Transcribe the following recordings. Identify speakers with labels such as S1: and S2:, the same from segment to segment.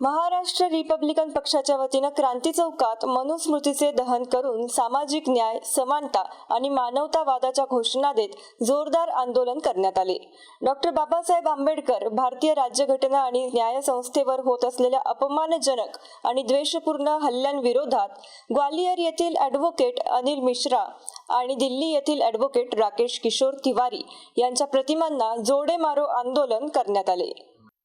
S1: Maharashtra Republican पक्षाच्या वतीनं क्रांती चौकात मनुस्मृतीचे दहन करून सामाजिक न्याय समानता आणि मानवतावादाच्या घोषणा देत जोरदार आंदोलन करण्यात आले. डॉक्टर बाबासाहेब आंबेडकर भारतीय राज्यघटना आणि न्यायसंस्थेवर होत असलेल्या अपमानजनक आणि द्वेषपूर्ण हल्ल्यांविरोधात ग्वालियर येथील ॲडव्होकेट अनिल मिश्रा आणि दिल्ली येथील ॲडव्होकेट राकेश किशोर तिवारी यांच्या प्रतिमांना जोडे मारो आंदोलन करण्यात आले.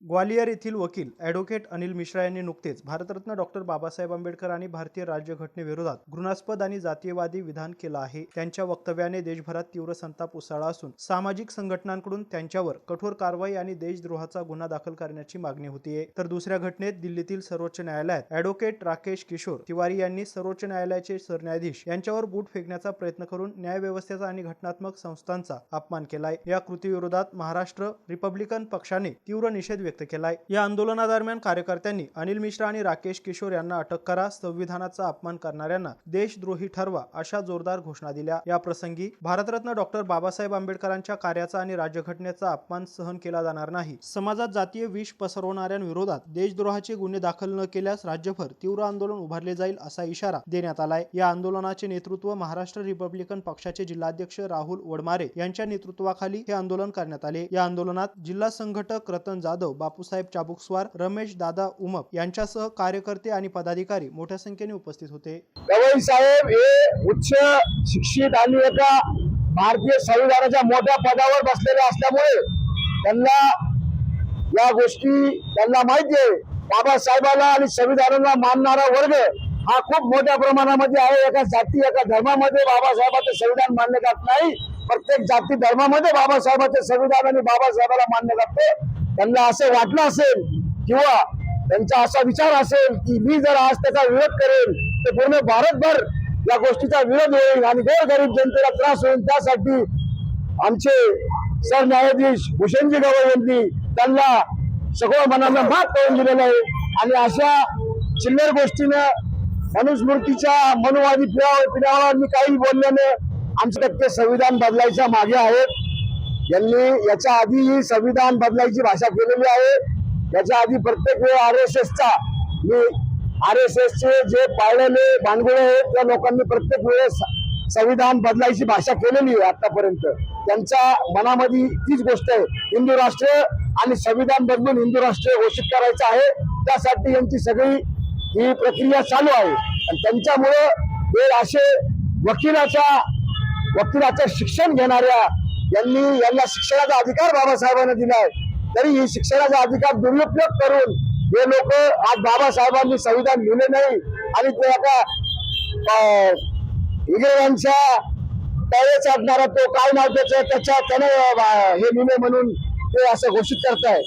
S2: ग्वालियर येथील वकील ॲडव्होकेट अनिल मिश्रा यांनी नुकतेच भारतरत्न डॉक्टर बाबासाहेब आंबेडकर आणि भारतीय राज्यघटनेविरोधात घृणास्पद आणि जातीयवादी विधान केलं आहे. त्यांच्या वक्तव्याने देशभरात तीव्र संताप उसळला असून सामाजिक संघटनांकडून त्यांच्यावर कठोर कारवाई आणि देशद्रोहाचा गुन्हा दाखल करण्याची मागणी होतीये. तर दुसऱ्या घटनेत दिल्लीतील सर्वोच्च न्यायालयात ॲडव्होकेट राकेश किशोर तिवारी यांनी सर्वोच्च न्यायालयाचे सरन्यायाधीश यांच्यावर बूट फेकण्याचा प्रयत्न करून न्यायव्यवस्थेचा आणि घटनात्मक संस्थांचा अपमान केलाय. या कृतीविरोधात महाराष्ट्र रिपब्लिकन पक्षाने तीव्र निषेध व्यक्त केला आहे या आंदोलनादरम्यान कार्यकर्त्यांनी अनिल मिश्रा आणि राकेश किशोर यांना अटक करा संविधानाचा अपमान करणाऱ्यांना देशद्रोही ठरवा अशा जोरदार घोषणा दिल्या. या प्रसंगी भारतरत्न डॉक्टर बाबासाहेब आंबेडकरांच्या कार्याचा आणि राज्यघटनेचा अपमान सहन केला जाणार नाही. समाजात जातीय विष पसरवणाऱ्यांविरोधात देशद्रोहाचे गुन्हे दाखल न केल्यास राज्यभर तीव्र आंदोलन उभारले जाईल असा इशारा देण्यात आलाय. या आंदोलनाचे नेतृत्व महाराष्ट्र रिपब्लिकन पक्षाचे जिल्हाध्यक्ष राहुल वडमारे यांच्या नेतृत्वाखाली हे आंदोलन करण्यात आले. या आंदोलनात जिल्हा संघटक रतन जाधव बापूसाहेब चाबुकस्वार रमेश दादा उमप यांच्यासह कार्यकर्ते आणि पदाधिकारी मोठ्या संख्येने उपस्थित होते.
S3: गवई साहेब हे उच्च शिक्षित आणि एका भारतीय संविधानाच्या मोठ्या पदावर बसलेले असल्यामुळे त्यांना या गोष्टी त्यांना माहिती आहे. बाबासाहेबाला आणि संविधानाला मानणारा वर्ग हा खूप मोठ्या प्रमाणामध्ये आहे. एका जाती एका धर्मामध्ये बाबासाहेबाचं संविधान मान्य जात नाही. प्रत्येक जाती धर्मामध्ये बाबासाहेबाचे संविधान आणि बाबासाहेबाला मान्य जाते त्यांना असं वाटलं असेल किंवा त्यांचा असा विचार असेल की मी जर आज त्याचा विरोध करेल तर पूर्ण भारतभर या गोष्टीचा विरोध होईल आणि गोरगरीब जनतेला त्रास होईल. त्यासाठी आमचे सरन्यायाधीश भूषणजी गवई यांनी त्यांना सगळं मनानं माफ करून दिलेलं आहे. आणि अशा चिल्लर गोष्टीनं मनुस्मृतीच्या मनुवादी पिढ्यावर पिढ्यावर मी काही बोलल्याने आमचे टक्के संविधान बदलायच्या मागे आहेत यांनी याच्या आधी ही संविधान बदलायची भाषा केलेली आहे. याच्या आधी प्रत्येक वेळ आर एस एसचा मी आर एस एसचे जे पाळलेले भानगुळे आहेत त्या लोकांनी प्रत्येक वेळेस संविधान बदलायची भाषा केलेली आहे आतापर्यंत. त्यांच्या मनामध्ये तीच गोष्ट आहे. हिंदू राष्ट्र आणि संविधान बदलून हिंदू राष्ट्र घोषित करायचं आहे. त्यासाठी यांची सगळी ही प्रक्रिया चालू आहे. आणि त्यांच्यामुळे हे असे वकिलाच्या वकिलाचं शिक्षण घेणाऱ्या यांनी यांना शिक्षणाचा अधिकार बाबासाहेबांना दिलाय तरी ही शिक्षणाचा अधिकार दुरुपयोग करून हे लोक आज बाबासाहेबांनी संविधान लिहिले नाही. आणि ते आता इंग्रजांच्या तळे चाटणारा तो काय नाव त्याचं त्याच्या त्याने हे लिहिले म्हणून ते असं घोषित करताय